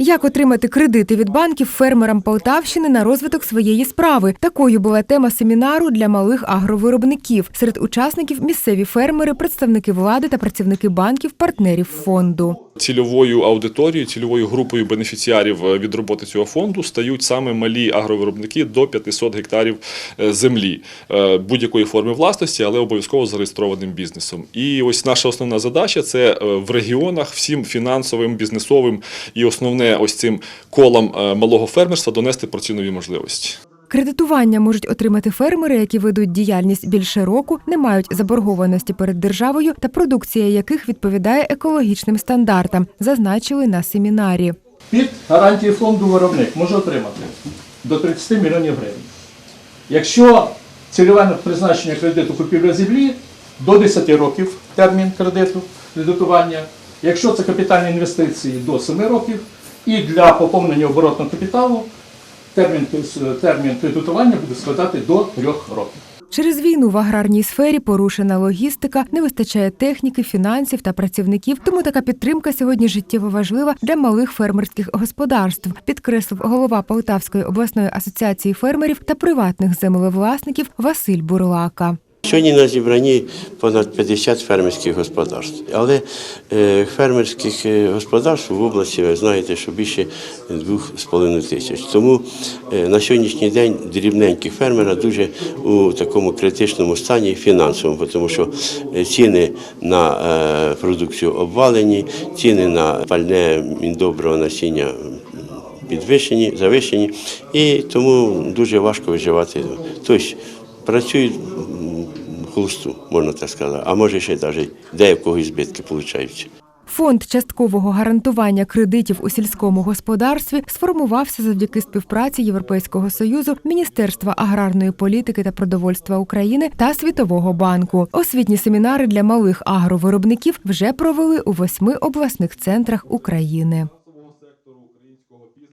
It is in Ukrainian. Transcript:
Як отримати кредити від банків фермерам Полтавщини на розвиток своєї справи? Такою була тема семінару для малих агровиробників. Серед учасників місцеві фермери, представники влади та працівники банків, партнерів фонду. Цільовою аудиторією, цільовою групою бенефіціарів е, від роботи цього фонду стають саме малі агровиробники до 500 гектарів е, землі е, будь-якої форми власності, але обов'язково зареєстрованим бізнесом. І ось наша основна задача це в регіонах всім фінансовим, бізнесовим і основне ось цим колам малого фермерства донести про ці нові можливості. Кредитування можуть отримати фермери, які ведуть діяльність більше року, не мають заборгованості перед державою та продукція яких відповідає екологічним стандартам, зазначили на семінарі. Під гарантії фонду виробник може отримати до 30 мільйонів гривень. Якщо цільове призначення кредиту купівля землі до 10 років термін кредиту, кредитування. Якщо це капітальні інвестиції до 7 років, і для поповнення оборотного капіталу термін, термін кредитування буде складати до трьох років. Через війну в аграрній сфері порушена логістика, не вистачає техніки, фінансів та працівників. Тому така підтримка сьогодні життєво важлива для малих фермерських господарств, підкреслив голова Полтавської обласної асоціації фермерів та приватних землевласників Василь Бурлака. Сьогодні на зібранні понад 50 фермерських господарств. Але е, фермерських е, господарств в області, ви знаєте, що більше 2,5 тисяч. Тому е, на сьогоднішній день дрібненькі фермери дуже у такому критичному стані фінансовому, тому що ціни на продукцію обвалені, ціни на пальне міндоброго насіння підвищені, завищені, і тому дуже важко виживати. Тобто працюють м, можна так сказати, а може ще навіть деякого збитки получаються. Фонд часткового гарантування кредитів у сільському господарстві сформувався завдяки співпраці Європейського союзу, Міністерства аграрної політики та продовольства України та Світового банку. Освітні семінари для малих агровиробників вже провели у восьми обласних центрах України.